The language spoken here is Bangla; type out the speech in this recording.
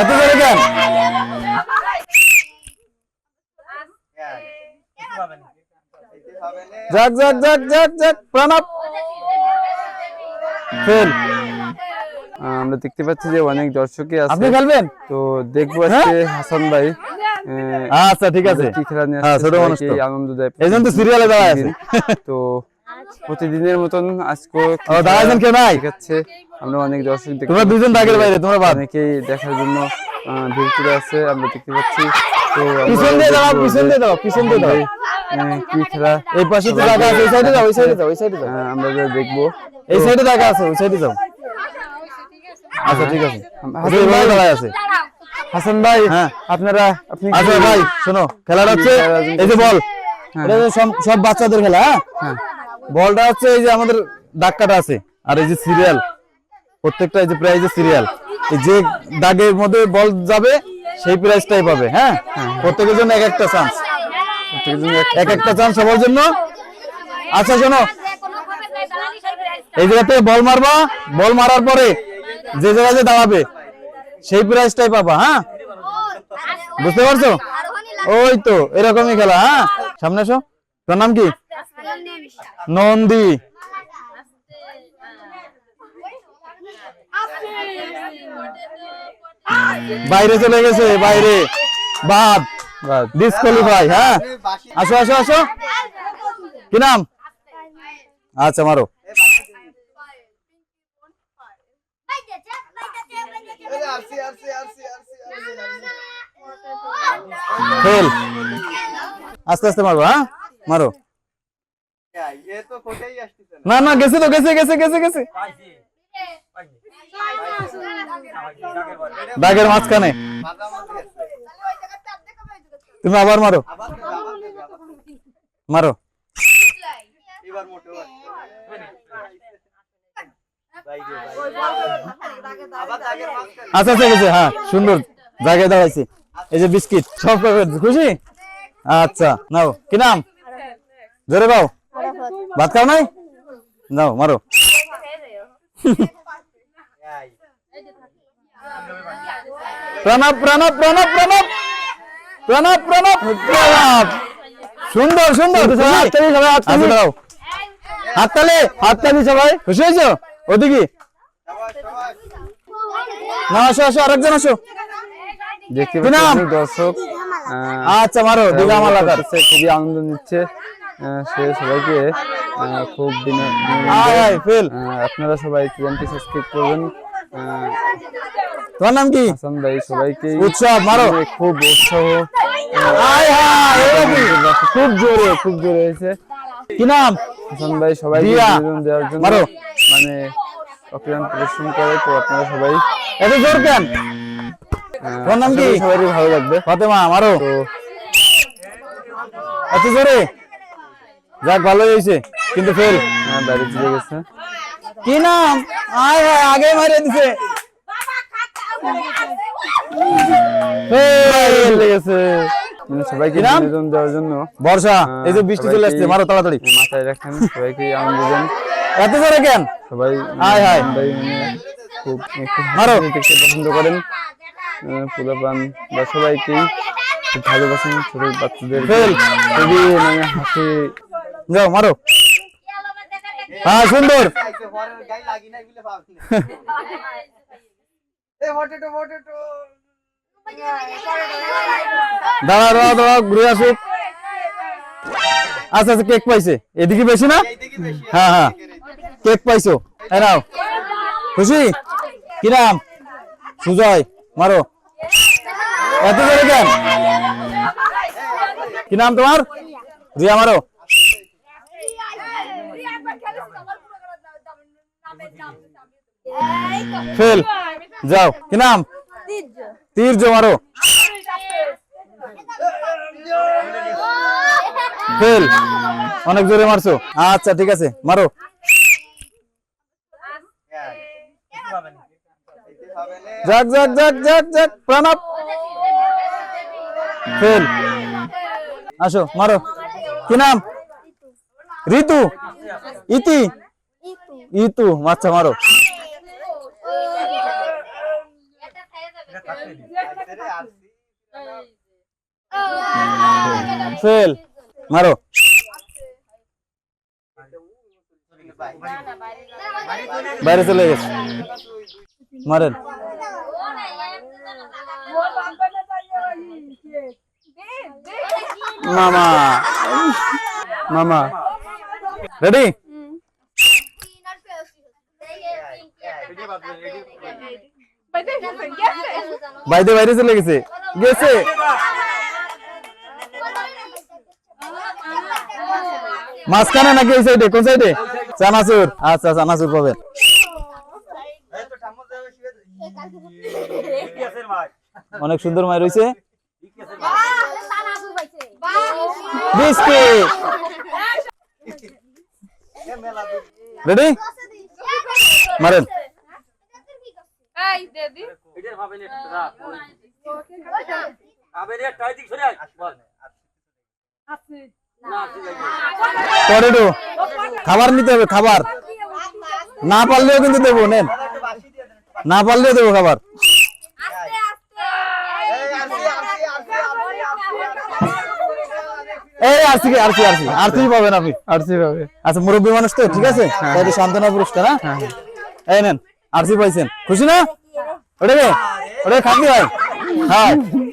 এত জোরে কেন? যাক যাক যাক যাক যাক প্রণব ফেল। আমরা দেখতে পাচ্ছি যে অনেক দর্শকই আছে। আপনি খেলবেন তো দেখব আজকে হাসান ভাই আচ্ছা ঠিক আছে। কি খেলা নিয়ে হ্যাঁ, ছোট মানুষ। আনন্দ দেয়। এই তো সিরিয়ালে দাঁড়ায় আছে। তো প্রতিদিনের মতন আজকে দাঁড়াইছেন? ঠিক আমরা অনেক দর্শক তোমরা দুজন দাগের বাইরে, তোমরা বাদ। অনেকেই দেখার জন্য ভিড় করে আছে আমরা দেখতে পাচ্ছি। তো পিছন দিয়ে দেখব পিছন দিয়ে দাঁড়াও পিছন দিয়ে আহ, কি খেলা? এই পাশে তো জায়গা আছে ওই সাইডে যাও ওই সাইডে যাও ওই সাইডে যাও। আমরা যে দেখব। এই সাইডে জায়গা আছে ওই সাইডে যাও। আচ্ছা ঠিক আছে। হাসান ভাই দাঁড়ায় আছে। হাসান ভাই হ্যাঁ। আপনারা আপনি আচ্ছা ভাই শোনো খেলাটা হচ্ছে এই যে বল। এটা সব সব বাচ্চাদের খেলা হ্যাঁ। বলটা হচ্ছে এই যে আমাদের দাগকাটা আছে, আর এই যে সিরিয়াল প্রত্যেকটা এই যে প্রাইজে সিরিয়াল যে দাগের মধ্যে বল যাবে, সেই প্রাইজটাই পাবে হ্যাঁ? প্রত্যেকের জন্য এক একটা চান্স এক- এক একটা চান্স সবার জন্য। আচ্ছা শোনো। এই জায়গাতে বল মারবা, বল মারার পরে যে জায়গায় যে দাঁড়াবে, সেই প্রাইজটাই পাবা হ্যাঁ? বুঝতে পারছ? ওই তো, এরকমই খেলা হ্যাঁ? সামনে এসো। তোর নাম কি? নন্দী। বাইরে চলে গেছে, বাইরে। বাদ। ডিসকোয়ালিফাই হ্যাঁ? আসো আসো আসো। কি নাম? আচ্ছা মারো। আস্তে আস্তে মারবো হ্যাঁ? মারো। না? না গেছে তো গেছে গেছে গেছে গেছে। দাগের মাঝখানে। তুমি আবার মারো। মারো। আচ্ছা আচ্ছা গেছে হ্যাঁ সুন্দর। জায়গায় দাঁড়াইছি। এই যে বিস্কিট সব খুশি? আচ্ছা নাও। কি নাম? জোরে পাও ভাত খাও নাই? নাও মারো। প্রণব প্রণব প্রণব প্রণব। প্রণব প্রণব। প্রণব। সুন্দর সুন্দর। হাততালি সবাই হাততালি। দাও। হাততালি। হাততালি সবাই। খুশি হয়েছো? ওদিকে। না আসো আসো আরেকজন আসো। দেখতে দর্শক আচ্ছা মারো দিঘা করতেছে, খুবই আনন্দ নিচ্ছে। সে সবাইকে খুব দিনে আপনারা সবাই চ্যানেলটি সাবস্ক্রাইব করবেন। তোমার নাম কি? হাসান ভাই সবাইকে উৎসব, মারো। খুব উৎসাহ? খুব জোরে খুব জোরে হয়েছে। কি নাম? হাসান ভাই সবাইকে দিয়া। দেওয়ার জন্য মানে অক্লান্ত পরিশ্রম করে তো আপনারা সবাই এত জোর কেন? তোমার নাম কি? সবারই ভালো লাগবে। ফাতেমা মারো। তো এত জোরে? যাক ভালোই হয়েছে। কিন্তু ফেল। বাড়ি চলে গেছে। কি নাম? আয় হায় আগে মারে দিছে। মানে সবাইকে বিনোদন দেওয়ার জন্য। বর্ষা এই যে বৃষ্টি চলে আসছে মারো তাড়াতাড়ি। মাথায় রাখেন সবাইকে আনন্দ দেন এত জোরে কেন? সবাই হায়। হায়। মানে খুব মারো। পছন্দ করেন। পোলাপান বা সবাইকেই ভালোবাসেন ছোট বাচ্চাদের। খুবই মানে হাসি যাও, মারো। হ্যাঁ সুন্দর। দাঁড়া দাঁড়া দাঁড়া, ঘুরে আসুক আচ্ছা আচ্ছা কেক পাইছে। এদিকে বেশি না? হ্যাঁ হ্যাঁ। কেক পাইছো। নাও। খুশি? কি নাম? সুজয়। মারো। এত জোরে কেন? কি নাম তোমার? রিয়া, মারো। ফেল। যাও। কি নাম? তীর্য মারো। ফেল। অনেক জোরে মারছো। আচ্ছা ঠিক আছে মারো। যাক যাক যাক যাক যাক প্রণব ফেল। আসো মারো। কি নাম? ঋতু। ইতি। ইতু। আচ্ছা মারো। ফেল মারো। বাইরে চলে গেছে। মারেন। মামা। মামা। রেডি? বাইরে বাইরে চলে গেছে। গেছে। মাঝখানে নাকি এই সাইডে কোন সাইডে চানাচুর। আচ্ছা চানাচুর পাবেন। অনেক সুন্দর মায় রয়েছে বিস্কিট। রেডি মারেন। পটেটো খাবার নিতে হবে খাবার। না পারলেও কিন্তু দেবো নেন। না পারলেও দেবো খাবার। এই আরসি আরসি আরসি। আরসি পাবেন আপনি। আরসি পাবে। আচ্ছা মুরব্বী মানুষ তো ঠিক আছে? তাই সান্ত্বনা পুরস্কার হ্যাঁ? এই নেন আরসি পাইছেন। খুশি না? ওটা কে ওটা খাবি ভাই। Hi.